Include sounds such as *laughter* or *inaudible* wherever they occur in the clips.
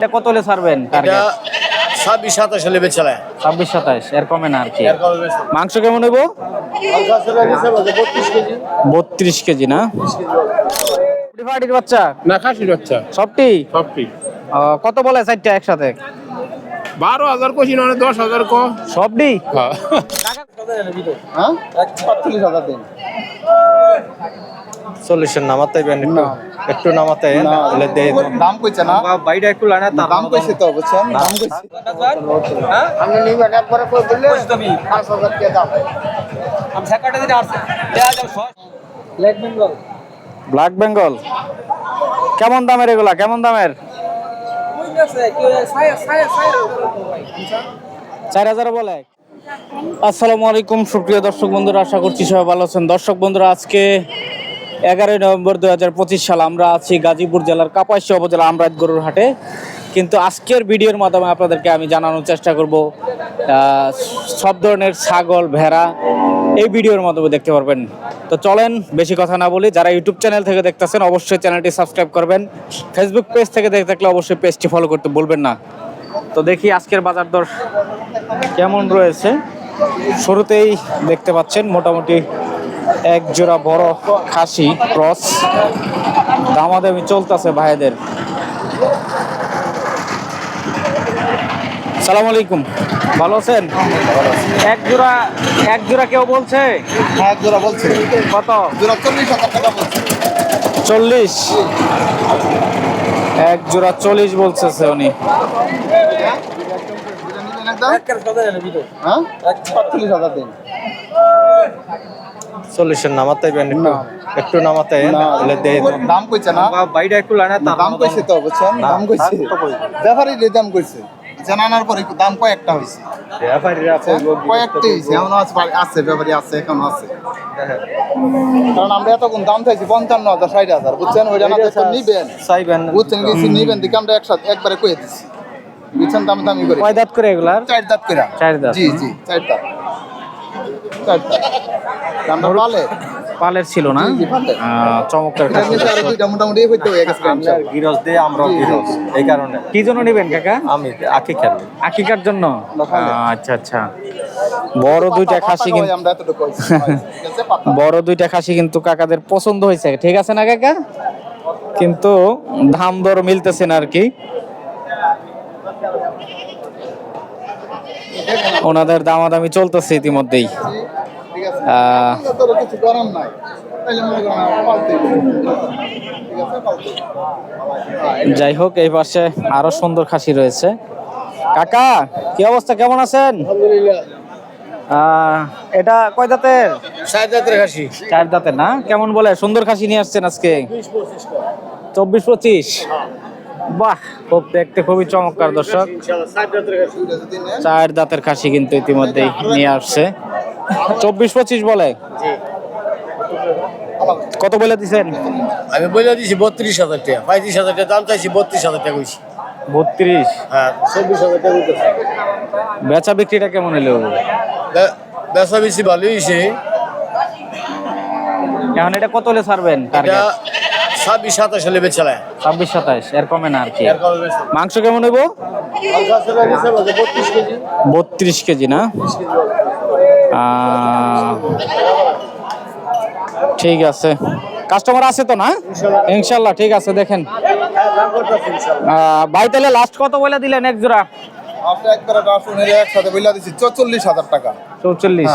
এটা কত হলে ছাড়বেন এটা ছাব্বিশ সাতাশ হলে বেচালায় ছাব্বিশ সাতাশ এর কমে না আর কি? মাংস কেমন হইব? বত্রিশ কেজি। না? বাচ্চা? না খাসির বাচ্চা। সবটি? সবটি। কত বলে চারটা একসাথে? বারো হাজার কষি না দশ হাজার ক। সবটি? হ্যাঁ। পাঁচচল্লিশ হাজার দিন। চল্লিশের নামাতে একটু একটু নামাতে দেই। দাম কইছে না? বাইরে একটু লানে দাম কইছে তো বুঝছেন দাম কইছে। আপনি নিবেন একবারে কই বললে পাঁচ হাজার টাকা দাম। ব্ল্যাক বেঙ্গল কেমন দামের এগুলা? কেমন দামের? চার হাজার বলে। আসসালামু আলাইকুম সুপ্রিয় দর্শক বন্ধুরা আশা করছি সবাই ভালো আছেন। দর্শক বন্ধুরা আজকে এগারোই নভেম্বর দু হাজার পঁচিশ সাল আমরা আছি গাজীপুর জেলার কাপাসিয়া উপজেলা আমরাত গরুর হাটে। কিন্তু আজকের ভিডিওর মাধ্যমে আপনাদেরকে আমি জানানোর চেষ্টা করব সব ধরনের ছাগল, ভেড়া এই ভিডিওর মাধ্যমে দেখতে পারবেন। তো চলেন, বেশি কথা না বলি যারা ইউটিউব চ্যানেল থেকে দেখতেছেন অবশ্যই চ্যানেলটি সাবস্ক্রাইব করবেন। ফেসবুক পেজ থেকে দেখে থাকলে অবশ্যই পেজটি ফলো করতে বলবেন না। তো দেখি আজকের বাজার দর কেমন রয়েছে। শুরুতেই দেখতে পাচ্ছেন মোটামুটি এক জোড়া বড় খাসি ক্রস। দামাদামি চলতেছে ভাইদের। সালাম আলাইকুম। ভালো আছেন? এক জোড়া এক জোড়া কেউ বলছে? হ্যাঁ জোড়া বলছে। কত? জোড়া চল্লিশ হাজার টাকা বলছে। চল্লিশ? এক জোড়া চল্লিশ বলছে উনি। হ্যাঁ? পাঁচচল্লিশ হাজার দিন। চল্লিশের নামাতে একটু একটু নামাতে দাম। কইছে না? বাইরে একটু লানে দাম কইছে তো বুঝছেন? দাম কইছে। ব্যাপারই দাম কইছে। জানানোর পরে দাম কয়েকটা হয়েছে ব্যাপারীরা আছে কয়েকটি হয়েছে এখনও আছে বাড়ি- আছে ব্যাপারই আছে এখনও আছে। কারণ আমরা এতক্ষণ দাম চাইছি পঞ্চান্ন হাজার ষাট হাজার বুঝছেন? ওইটা না তো নিবেন। চাইবেন। বুঝছেন? কিছু নিবেন দিকে আমরা একসাথে একবারে কয়ে দিচ্ছি বুঝছেন? দাম দামি করে। কয় দাঁত করে এগুলার? চার দাঁত করে চার দাঁত, জি জি চার দাঁত। চার দামটা পালে? পালের ছিল না? চমৎকার মোটামুটি হইতে হয়ে গেছে আপনার গিরস দিয়ে জি। গিরস এই কারণে। কি জন্য নেবেন কাকা? আমি খেলি। আকিকার জন্য? আচ্ছা আচ্ছা। বড় দুইটা খাসি কিন্তু আমরা। *laughs* বড় দুইটা খাসি কিন্তু কাকাদের পছন্দ হয়েছে। ঠিক আছে না কাকা? কিন্তু দাম দর মিলতেছে না আর কি ওনাদের দামাদামি চলতেছে ইতিমধ্যেই ঠিক আছে আহ, তো কিছু করার নাই তাইলে মনে করেন আমার পালতেই হবে। দামাদামি চলতেছে ইতিমধ্যেই। যাই হোক এই পাশে আরও সুন্দর খাসি রয়েছে। কাকা কি অবস্থা? কেমন আছেন? এটা কয় দাঁতের? খাসি। চার দাঁতের না? কেমন বলে? সুন্দর খাসি নিয়ে আসছেন আজকে। চব্বিশ পঁচিশ বাহ খুব দেখতে খুবই চমৎকার দর্শক। চার দাঁতের খাসি কিন্তু ইতিমধ্যেই নিয়ে আসছে। চব্বিশ পঁচিশ বলে? কত বলে দিছেন? আমি বলে দিছি বত্রিশ হাজার টাকা। পঁয়ত্রিশ হাজার টাকা দাম চাইছি বত্রিশ হাজার টাকা কইছি। বত্রিশ? হ্যাঁ চব্বিশ হাজার টাকা বেচা বিক্রিটা কেমন এলো বেচা বেশি ভালোই হয়েছে এখন এটা কত হলে ছাড়বেন টার্গেট ছাব্বিশ সাতাশ হলে বেচালায় ছাব্বিশ সাতাশ এর কমে না আর কি? মাংস কেমন হইব? বত্রিশ কেজি। না? ঠিক আছে। কাস্টমার আছে তো না? ইনশাল্লাহ। ঠিক আছে দেখেন। আহ, ভাই তাহলে লাস্ট কত বলে দিলেন এক জোড়া? একসাথে বইলা দিছি চল্লিশ হাজার টাকা। চৌচল্লিশ।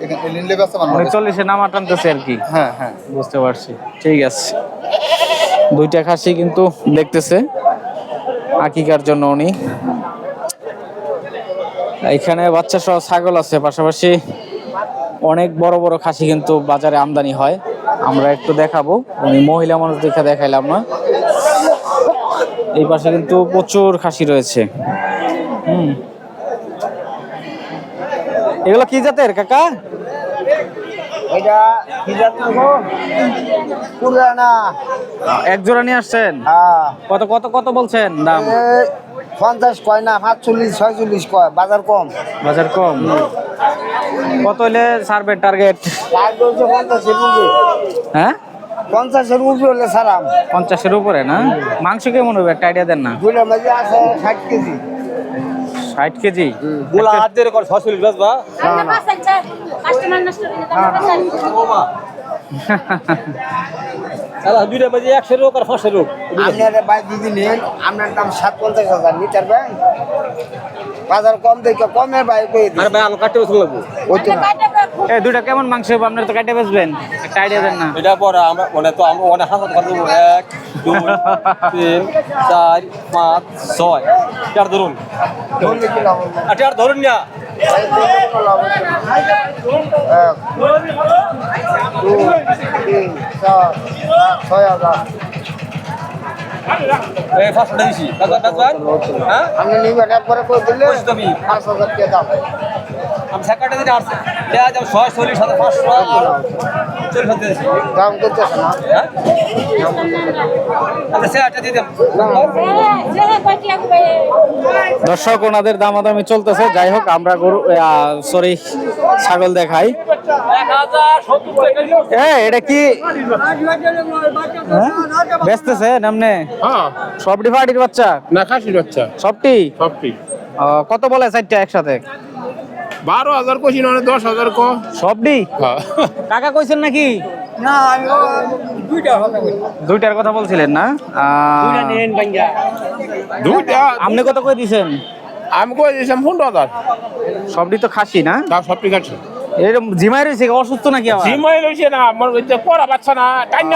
বেচা না উনি চল্লিশে নামা টানতেছে আর কি। হ্যাঁ হ্যাঁ। বুঝতে পারছি। ঠিক আছে। দুইটা খাসি কিন্তু দেখতেছে। আকিকার জন্য উনি। এখানে বাচ্চা সহ ছাগল আছে। পাশাপাশি অনেক বড় বড় খাসি কিন্তু বাজারে আমদানি হয়। আমরা একটু দেখাবো। উনি মহিলা মানুষ দেখে দেখাইলাম না। এই পাশে কিন্তু প্রচুর খাসি রয়েছে। হুম। এগুলো কি জাতের কাকা? এটা কি? পুরানা। এক জোড়া নিয়ে আসছেন? হ্যাঁ। কত কত কত বলছেন দাম? পঞ্চাশ কয় না ছয়চল্লিশ কয় বাজার কম। বাজার কম। কত হলে টার্গেট। হ্যাঁ? পঞ্চাশের উপরে হলে সারাম পঞ্চাশের উপরে না? মাংস কেমন হবে? একটা আইডিয়া দেন না। দুইটার মাঝে আছে ষাট কেজি। ষাট কেজি? গুলা হাত দিয়ে করে ছশো লিটার বা? কাস্টমার নষ্ট দুইটা বাজে একশো লোক আর পাঁচশো লোক আপনার দিদি নেন আপনার দাম সাত পঞ্চাশ হাজার লিটার ব্যাংক বাজার কম দেখে কমের বাই করে দিই আর ভাই আলু কাটতে বসে লাগবো। তো না। এই দুইটা কেমন মাংস হবে? আপনার তো কাটে বেচবেন একটা আইডিয়া দেন না। এটা পরে আমরা মানে তো আমরা অনেক দেবো এক। দুই তিন চার পাঁচ ছয়। চার ধরুন। চার ধরুন না। ছয় হাজার। পাঁচশো দিছি। হ্যাঁ? আপনি নিবেন একবারে করে দিলে। পাঁচ হাজার টাকা দাম। আমি দিতে আসছে দাম করতেছে না হ্যাঁ? আচ্ছা দর্শক ওনাদের দামাদামি চলতেছে। যাই হোক আমরা গরু সরি ছাগল দেখাই। এ এটা কি? হ্যাঁ? বেচতেছে নামনে? হ্যাঁ। সবটি ফাটির বাচ্চা? না খাসির বাচ্চা। সবটি? সবটি। কত বলে চারটা একসাথে? বারো হাজার কষি নয় দশ হাজার ক। সবটি হ্যাঁ। কাকা কইছেন নাকি? না আমি দুইটার কথা বলছিলেন না? দুইটা আপনি কত কই দিছেন? আমি কই দিয়েছিলাম পনেরো হাজার। সবটি তো খাসি না? সবটি খাচ্ছি এরকম জিমাই রয়েছে অসুস্থ নাকি আবার? জিমাই রয়েছে না আমার পড়া বাচ্চা না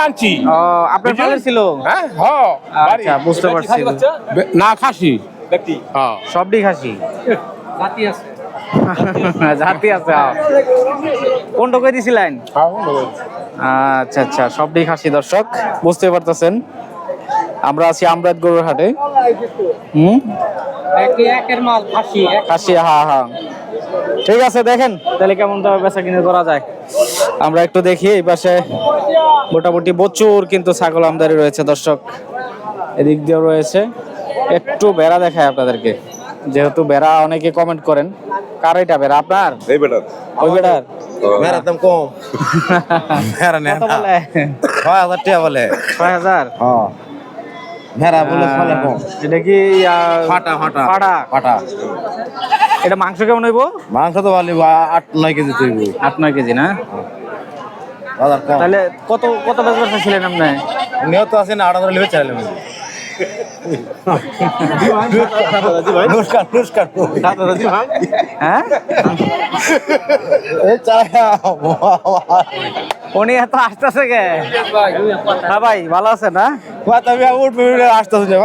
আনছি। আপনার ছিল? হ্যাঁ হ্যাঁ আচ্ছা বুঝতে পারছি। না খাসি। ব্যক্তি। হ্যাঁ খাসি। আছে। *laughs* জাতি আছে। কোনটা কই দিছিলেন? হ্যাঁ। আচ্ছা আচ্ছা সবটি খাসি দর্শক। বুঝতে পারতেছেন। আমরা আছি আমরাত গরুর হাটে। হুম? খাসি হ্যাঁ হ্যাঁ ঠিক আছে দেখেন। তাহলে কেমন দামে বেচা কিনে করা যায়? আমরা একটু দেখি এই পাশে মোটামুটি প্রচুর কিন্তু ছাগল আমদানি রয়েছে দর্শক। এদিক দিয়েও রয়েছে। একটু বেড়া দেখায় আপনাদেরকে। যেহেতু বেড়া অনেকে কমেন্ট করেন। কার এটা বেড়া আপনার? এই বেটার। ওই বেড়ার মেরার দাম কম। মেরা নেন বলে? ছয় হাজার টাকা বলে। ছয় হাজার? হ্যাঁ মেরা বলে ছয় কম। এটা কি ফাটা ফাটা। ফাটা? ফাটা। এটা মাংস কেমন হইব? মাংস তো ভালো আট নয় কেজি তৈব আট নয় কেজি না? তাহলে কত কত বেচবার ছিলেন আপনি নিহত আছে না আট হাজার লিবে চাইলে নুস্কান নুস্কান হ্যাঁ এই চাই *laughs* উনি এত আসতেছে কে? হ্যাঁ ভাই ভালো আছে না আমি উঠবে আসতেছে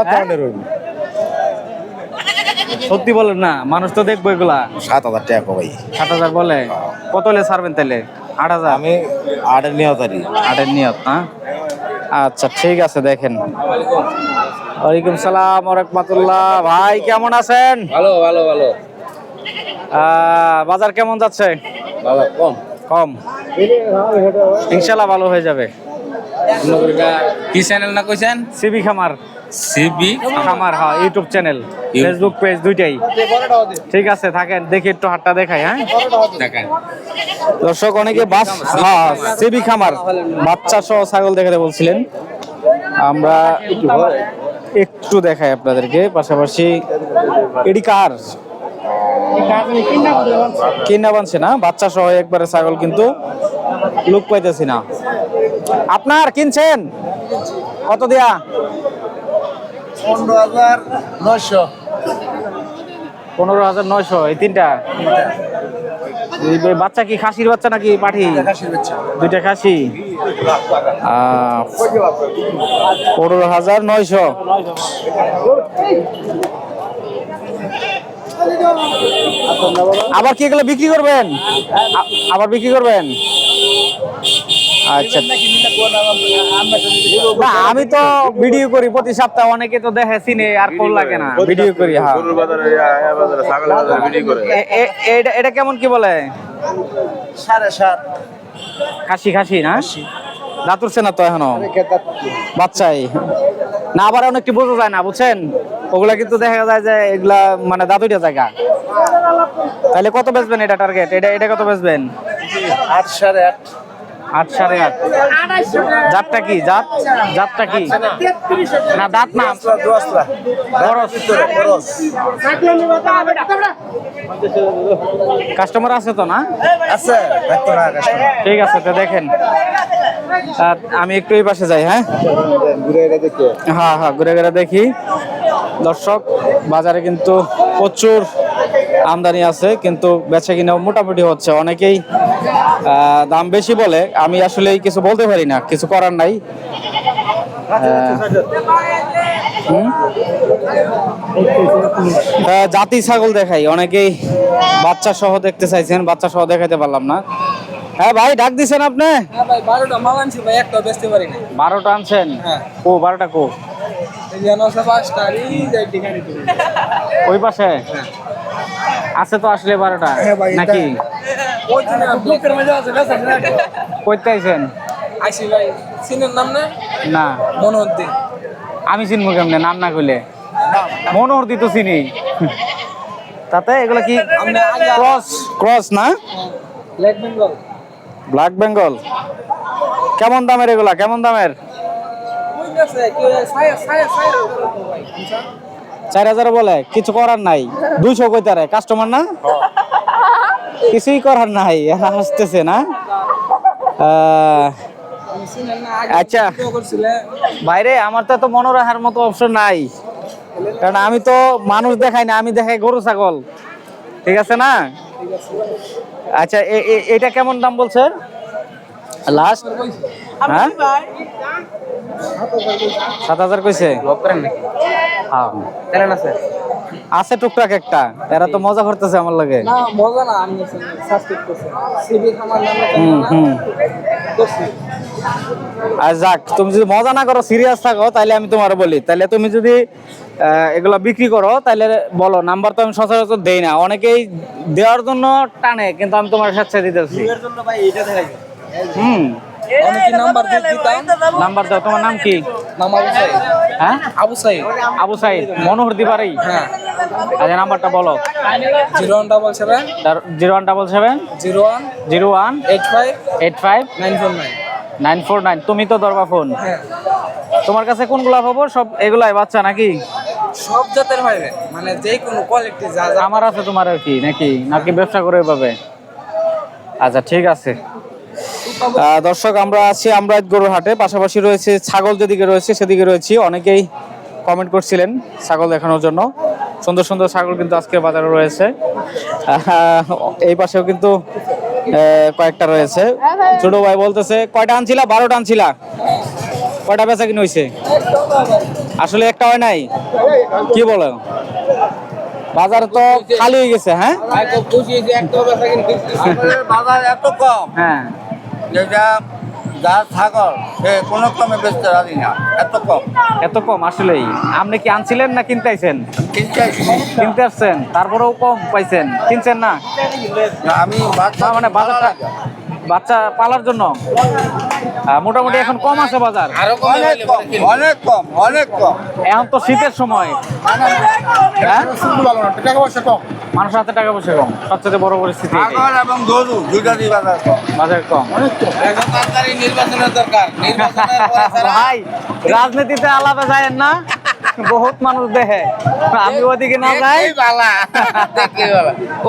সত্যি বলেন না মানুষ তো দেখব এগুলা। সাত হাজার টাকা ভাই সাত হাজার বলে? কত হলে ছাড়বেন তাহলে? আট হাজার? আমি আটের নিহতারি আটের নিয়ত না আচ্ছা ঠিক আছে দেখেন। ওয়ালাইকুম সালাম রহমতুল্লাহ। ভাই কেমন আছেন? ভালো ভালো ভালো। বাজার কেমন যাচ্ছে? ভালো কম। কম। ইনশাল্লাহ ভালো হয়ে যাবে। কি চ্যানেল না কইছেন? সিবি খামার। সিবি খামার হ্যাঁ ইউটিউব চ্যানেল ফেসবুক পেজ দুইটাই। ঠিক আছে থাকেন দেখি একটু হাটটা দেখাই হ্যাঁ? দেখেন। দর্শক অনেকে বাস হ্যাঁ সিবি খামার। বাচ্চা সহ ছাগল দেখাতে বলছিলেন। আমরা একটু দেখাই আপনাদেরকে। পাশাপাশি এডি কার? কিনা বানছে না? বাচ্চা সহ একবারে ছাগল কিন্তু লুক পাইতেছি না। আপনার কিনছেন? কত দিয়া? পনেরো হাজার নয়শো। পনেরো হাজার নয়শো এই তিনটা? বাচ্চা কি খাসির বাচ্চা নাকি পাঠি? দুইটা খাসি। পনেরো হাজার নয়শো। আবার কি এগুলো বিক্রি করবেন? আবার বিক্রি করবেন? আচ্ছা। না আমি তো ভিডিও করি প্রতি সপ্তাহে অনেকে তো দেখে চিনে আর কোন লাগে না। ভিডিও করি হ্যাঁ। এটা কেমন কি বলে? সাড়ে সাত। খাসি খাসি না? দাঁতুরছে না তো এখনও? বাচ্চাই। না আবার অনেকটি বোঝা যায় না বুঝছেন? ওগুলা কিন্তু দেখা যায় যে এগুলা মানে দাঁতুইটা জায়গা। তাহলে কত বেচবেন এটা টার্গেট এটা এটা কত বেচবেন? আট সাড়ে আট। আট সাড়ে আট। জাতটা কি? জাত? জাতটা কি? না দাঁত না? কাস্টমার আছে তো না? আছে ঠিক আছে তো দেখেন। আমি একটু এই পাশে যাই হ্যাঁ? হ্যাঁ হ্যাঁ ঘুরে ঘুরে দেখি। দর্শক বাজারে কিন্তু প্রচুর আমদানি আছে কিন্তু বেচা কিনা মোটামুটি হচ্ছে। অনেকেই দাম বেশি বলে। আমি আসলে কিছু বলতে পারি না কিছু করার নাই। জাতি ছাগল দেখাই অনেকেই বাচ্চা সহ দেখতে চাইছেন বাচ্চা সহ দেখাইতে পারলাম না। হ্যাঁ ভাই ডাক দিছেন আপনি? বারোটা না বারোটা আনছেন? হ্যাঁ। ও বারোটা কো? ওই পাশে? আছে তো আসলে বারোটা নাকি? কইতে আইছেন ভাই নাম না? না। আমি চিনবো কেমনে নাম না কইলে? মনোহর দিত চিনি। তাতে এগুলো কি ক্রস? ক্রস না? Black Bengal. Black Bengal. কেমন দামের এগুলা? কেমন দামের? চার হাজার বলে কিছু করার নাই। দুইশো কইতারে কাস্টমার না? কিছুই করার নাই হাসতেছে না। আচ্ছা বাইরে আমার তো এত মনে রাখার মতো অপশন নাই। কারণ আমি তো মানুষ দেখাই না আমি দেখাই গরু ছাগল। ঠিক আছে না? আচ্ছা এটা কেমন দাম বলছেন লাস্ট হ্যাঁ? সাত হাজার কইছে? হ্যাঁ। আছে টুকটাক একটা। এরা তো মজা করতেছে আমার লাগে। না মজা না আমি সাবস্ক্রাইব করছি সিবি আমার নামে হুম হুম। আর যাক তুমি যদি মজা না করো সিরিয়াস থাকো তাহলে আমি তোমার বলি। তাহলে তুমি যদি এগুলা বিক্রি করো তাহলে বলো নাম্বার তো আমি সচরাচর দেই না। অনেকেই দেওয়ার জন্য টানে কিন্তু আমি তোমার সাথে দিতেছি। এর জন্য ভাই এটা দেখাই। হুম। নাম্বার নাম্বার দাও তোমার নাম কি? নাম আবু সাইদ। হ্যাঁ? আবু সাইদ। আবু সাইদ মনোহর দিবারই। হ্যাঁ। আচ্ছা নাম্বারটা বলো। Zero one double seven. Zero one double seven. Zero one. Zero one. Eight five. Eight five. Nine four nine. Nine four nine. তুমি তো দরবা ফোন। হ্যাঁ। তোমার কাছে কোনগুলা খবর সব এগুলাই বাচ্চা নাকি? সব জাতের বাইরে মানে যে কোনো কোয়ালিটি যা যা আমার আছে তোমার আর কি নাকি? নাকি ব্যবসা করে পাবে? আচ্ছা ঠিক আছে। দর্শক আমরা আছি আমরা গরুর হাটে। পাশাপাশি রয়েছে ছাগল যেদিকে রয়েছে সেদিকে রয়েছি। অনেকেই কমেন্ট করছিলেন ছাগল দেখানোর জন্য। সুন্দর সুন্দর ছাগল কিন্তু আজকে বাজারে রয়েছে। এই পাশেও কিন্তু কয়েকটা রয়েছে। ছোট ভাই বলতেছে কয়টা আনছিলা? বারোটা আনছিলা। কয়টা বেচা কিনে হয়েছে আসলে একটা হয় নাই। কি বলো? বাজার তো খালি হয়ে গেছে হ্যাঁ? বাজার এত কম। হ্যাঁ। যা ছাগল সে কোনো কমে বেচতে রাজি না। এত কম। এত কম আসলেই। আপনি কি আনছিলেন না কিনতে আইছেন কিনতে কিনতে আসছেন তারপরেও কম পাইছেন। কিনছেন না? আমি মানে বাজারটা বাচ্চা পালার জন্য? মোটামুটি এখন কম আছে বাজার। অনেক কম অনেক কম অনেক কম। এখন তো শীতের সময়। হ্যাঁ? টাকা পয়সা কম মানুষের হাতে টাকা পয়সা কম সবচেয়ে বড় পরিস্থিতি এবং গরু দুইটারই বাজার কম। বাজার কম। নির্বাচনের দরকার। ভাই রাজনীতিতে আলাদা যায় না। বহুত মানুষ দেখে। আমি ওদিকে না যাই।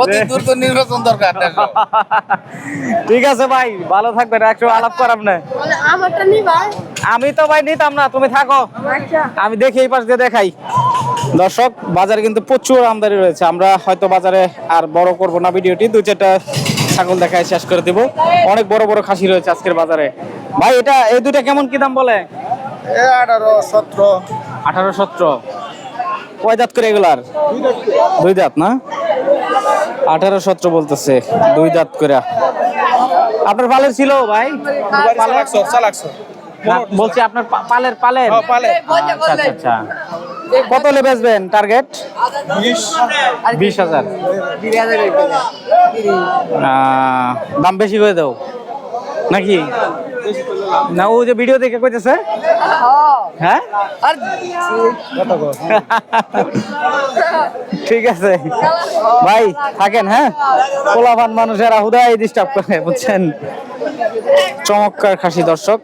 অতি দ্রুত নির্বাচন দরকার ঠিক আছে ভাই ভালো থাকবেন একটু আলাপ করাম না আমি তো ভাই নিতাম না তুমি থাকো। আচ্ছা। আমি দেখি এই পাশ দিয়ে দেখাই। দর্শক বাজারে কিন্তু প্রচুর আমদানি রয়েছে। আমরা হয়তো বাজারে আর বড় করব না ভিডিওটি। দু চারটা ছাগল দেখায় শেষ করে দিব। অনেক বড় বড় খাসি রয়েছে আজকের বাজারে। ভাই এটা এই দুটা কেমন কি দাম বলে? আঠারো সতেরো। আঠারো সতেরো। কয় দাঁত করে এগুলার? দুই দাঁত না? আঠারো সতেরো বলতেছে দুই দাঁত করে। আপনার পালের ছিল ভাই? বলছি আপনার পালের পালের? আচ্ছা আচ্ছা আচ্ছা। কত হলে বেচবেন টার্গেট বিশ। হাজার। দাম বেশি করে দাও। নাকি? না ও যে ভিডিও দেখে কইতেছে? হ্যাঁ? ঠিক আছে। ভাই থাকেন হ্যাঁ? পোলাভান মানুষেরা হুদাই ডিস্টার্ব করে বুঝছেন? চমৎকার খাসি দর্শক।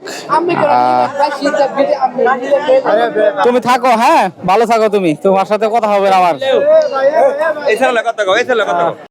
তুমি থাকো হ্যাঁ? ভালো থাকো তুমি। তোমার সাথে কথা হবে না আমার।